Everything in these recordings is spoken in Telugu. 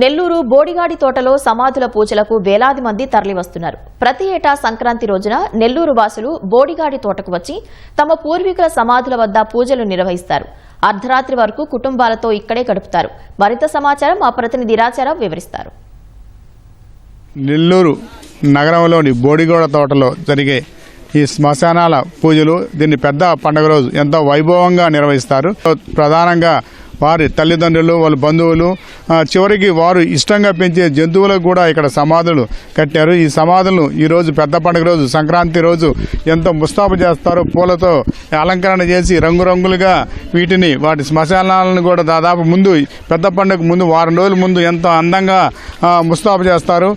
నెల్లూరు బోడిగాడి తోటలో సమాధుల పూజలకు వేలాది మంది తరలివస్తున్నారు. ప్రతి ఏటా సంక్రాంతి రోజున నెల్లూరు వాసులు బోడిగాడి తోటకు వచ్చి తమ పూర్వీకుల సమాధుల వద్ద పూజలు నిర్వహిస్తారు. అర్ధరాత్రి వరకు కుటుంబాలతో ఇక్కడే గడుపుతారు. మరింత సమాచారం మా ప్రతినిధి రాచారావు వివరిస్తారు. నెల్లూరు నగరంలోని బోడిగోడ తోటలో జరిగే ఈ శ్మశానాల పూజలు దీన్ని పెద్ద పండుగ రోజు ఎంతో వైభవంగా నిర్వహిస్తారు. ప్రధానంగా వారి తల్లిదండ్రులు వాళ్ళ బంధువులు చివరికి వారు ఇష్టంగా పెంచే జంతువులకు కూడా ఇక్కడ సమాధులు కట్టారు. ఈ సమాధులను ఈ రోజు పెద్ద పండుగ రోజు సంక్రాంతి రోజు ఎంతో ముస్తాబు చేస్తారు పూలతో అలంకరణ చేసి రంగురంగులుగా వీటిని వాటి శ్మశానాలను కూడా దాదాపు ముందు పెద్ద పండుగ ముందు వారం రోజుల ముందు ఎంతో అందంగా ముస్తాబు చేస్తారు.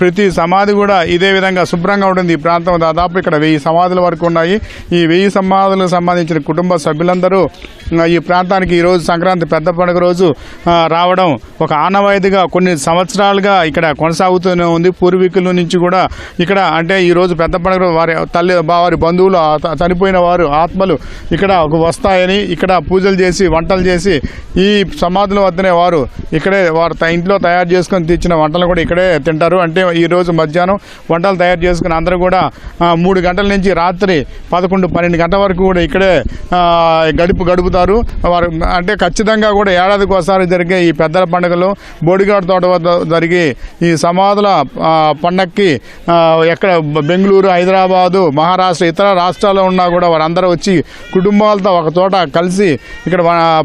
ప్రతి సమాధి కూడా ఇదే విధంగా శుభ్రంగా ఉంటుంది. ఈ ప్రాంతం దాదాపు ఇక్కడ వెయ్యి సమాధుల వరకు ఉన్నాయి. ఈ వెయ్యి సమాధులకు సంబంధించిన కుటుంబ సభ్యులందరూ ఈ ప్రాంతానికి ఈ రోజు సంక్రాంతి పెద్ద పండుగ రోజు రావడం ఒక ఆనవాయితీగా కొన్ని సంవత్సరాలుగా ఇక్కడ కొనసాగుతూనే ఉంది. పూర్వీకుల నుంచి కూడా ఇక్కడ అంటే ఈరోజు పెద్ద పండుగ రోజు వారి తల్లి వారి బంధువులు చనిపోయిన వారు ఆత్మలు ఇక్కడ వస్తాయని ఇక్కడ పూజలు చేసి వంటలు చేసి ఈ సమాధుల వద్దనే వారు ఇక్కడే వారు త- ఇంట్లో తయారు చేసుకొని తెచ్చిన వంటలు కూడా ఇక్కడే తింటారు. అంటే ఈరోజు మధ్యాహ్నం వంటలు తయారు చేసుకుని అందరూ కూడా మూడు గంటల నుంచి రాత్రి పదకొండు పన్నెండు గంటల వరకు కూడా ఇక్కడే గడుపు గడుపుతారు. వారు అంటే ఖచ్చితంగా కూడా ఏడాదికి ఒకసారి జరిగే ఈ పెద్దల పండుగలు బోడిగాడు తోట వద్ద జరిగే ఈ సమాధుల పండక్కి ఎక్కడ బెంగళూరు హైదరాబాదు మహారాష్ట్ర ఇతర రాష్ట్రాల్లో ఉన్నా కూడా వారందరూ వచ్చి కుటుంబాలతో ఒక చోట కలిసి ఇక్కడ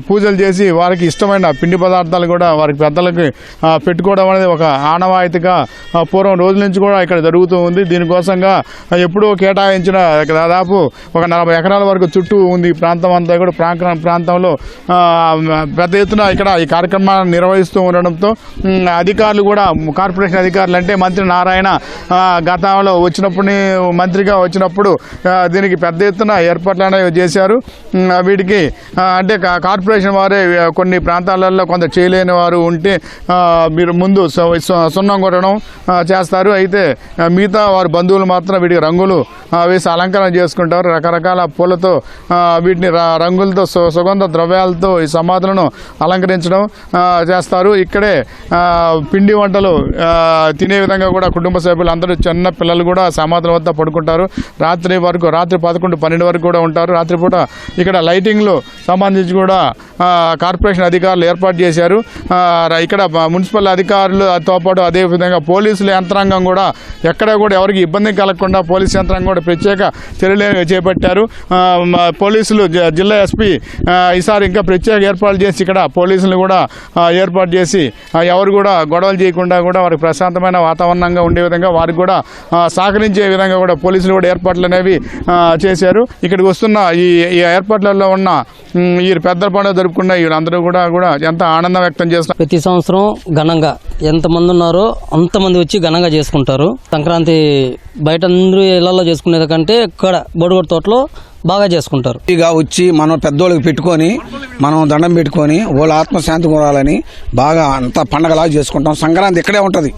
పూజలు చేసి వారికి ఇష్టమైన పిండి పదార్థాలు కూడా వారికి పెద్దలకి పెట్టుకోవడం అనేది ఒక ఆనవాయితీగా పూర్వం రోజుల నుంచి కూడా ఇక్కడ జరుగుతూ ఉంది. దీనికోసంగా ఎప్పుడూ కేటాయించిన దాదాపు ఒక నలభై ఎకరాల వరకు చుట్టూ ఉంది ప్రాంతం అంతా కూడా. ప్రాంత ప్రాంతంలో పెద్ద ఎత్తున ఇక్కడ ఈ కార్యక్రమాన్ని నిర్వహిస్తూ ఉండడంతో అధికారులు కూడా కార్పొరేషన్ అధికారులు అంటే మంత్రి నారాయణ గతంలో వచ్చినప్పుడు మంత్రిగా వచ్చినప్పుడు దీనికి పెద్ద ఎత్తున ఏర్పాట్లు అనేవి చేశారు. వీటికి అంటే కార్పొరేషన్ వారే కొన్ని ప్రాంతాలలో కొంత చేయలేని వారు ఉంటే మీరు ముందు సున్నం కొట్టడం చేస్తారు. అయితే మిగతా వారి బంధువులు మాత్రం వీటికి రంగులు వేసి అలంకరణ చేసుకుంటారు. రకరకాల పూలతో వీటిని ర- రంగులతో సు- సుగంధ ద్రవ్యాలతో ఈ సమాధులను అలంకరించడం చేస్తారు. ఇక్కడే పిండి వంటలు తినే విధంగా కూడా కుటుంబ సభ్యులు అందరూ చిన్న పిల్లలు కూడా సమాధుల వద్ద పడుకుంటారు. రాత్రి వరకు రాత్రి పదకొండు పన్నెండు వరకు కూడా ఉంటారు. రాత్రిపూట ఇక్కడ లైటింగ్లు సంబంధించి కూడా కార్పొరేషన్ అధికారులు ఏర్పాటు చేశారు. ఇక్కడ మున్సిపల్ అధికారులతో పాటు అదేవిధంగా పోలీసుల యంత్రాంగం కూడా ఎక్కడ కూడా ఎవరికి ఇబ్బంది కలగకుండా పోలీస్ యంత్రాంగం కూడా ప్రత్యేక చర్యలు చేపట్టారు. పోలీసులు జిల్లా ఎస్పీ ఈసారి ఇంకా ప్రత్యేక ఏర్పాట్లు చేసి ఇక్కడ పోలీసులు కూడా ఏర్పాటు చేసి ఎవరు కూడా గొడవలు చేయకుండా కూడా వారికి ప్రశాంతమైన వాతావరణంగా ఉండే విధంగా వారికి కూడా సహకరించే విధంగా కూడా పోలీసులు కూడా ఏర్పాట్లు అనేవి చేశారు. ఇక్కడికి వస్తున్న ఈ ఏర్పాట్లలో ఉన్న ఈ పెద్ద పండుగ జరుపుకున్న వీళ్ళందరూ కూడా కూడా ఎంత ఆనందం వ్యక్తం చేస్తున్నారు ప్రతి సంవత్సరం ఘనంగా ఎంతమంది ఉన్నారో అంతమంది వచ్చి ఘనంగా చేసుకుంటారు. సంక్రాంతి బయట అందరూ ఇళ్ళలో చేసుకునేది కంటే ఇక్కడ బొడుగొడు తోటలో బాగా చేసుకుంటారు. ఇక వచ్చి మనం పెద్దోళ్ళకి పెట్టుకొని మనం దండం పెట్టుకొని వాళ్ళ ఆత్మశాంతి కోరాలని బాగా అంత పండగలాగా చేసుకుంటాం. సంక్రాంతి ఇక్కడే ఉంటది.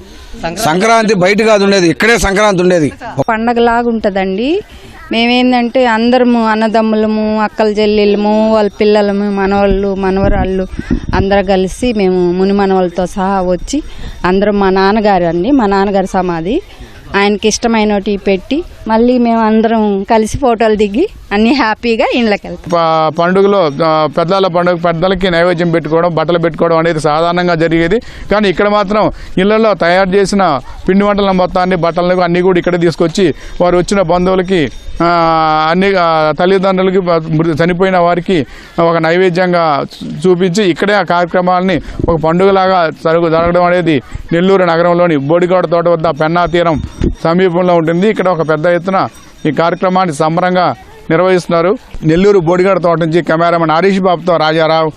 సంక్రాంతి బయట కాదు ఉండేది ఇక్కడే సంక్రాంతి ఉండేది. పండగలాగా ఉంటుందండి మేమేందంటే అందరము అన్నదమ్ములము అక్కల చెల్లెళ్ళము వాళ్ళ పిల్లలము మనవాళ్ళు మనవరాళ్ళు అందరూ కలిసి మేము ముని మనవాళ్ళతో సహా వచ్చి అందరం మా నాన్నగారు అండి మా నాన్నగారి సమాధి. ఆయనకి ఇష్టమైనటి పెట్టి మళ్ళీ మేము అందరం కలిసి ఫోటోలు దిగి అన్ని హ్యాపీగా ఇండ్లకి వెళ్తాం. పండుగలో పెద్దల పండుగ పెద్దలకి నైవేద్యం పెట్టుకోవడం బట్టలు పెట్టుకోవడం అనేది సాధారణంగా జరిగేది. కానీ ఇక్కడ మాత్రం ఇళ్ళలో తయారు చేసిన పిండి వంటల మొత్తాన్ని బట్టలను అన్ని కూడా ఇక్కడ తీసుకొచ్చి వారు వచ్చిన బంధువులకి అన్ని తల్లిదండ్రులకి చనిపోయిన వారికి ఒక నైవేద్యంగా చూపించి ఇక్కడే ఆ కార్యక్రమాలని ఒక పండుగలాగా జరుగు జరగడం అనేది నెల్లూరు నగరంలోని బోడిగౌడ తోట వద్ద పెన్నా తీరం సమీపంలో ఉంటుంది. ఇక్కడ ఒక పెద్ద ఎత్తున ఈ కార్యక్రమాన్ని సంబరంగా నిర్వహిస్తున్నారు. నెల్లూరు బోడిగడ తోట నుంచి కెమెరామెన్ హరీష్ బాబుతో రాజారావు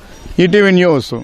ఈటీవీ న్యూస్.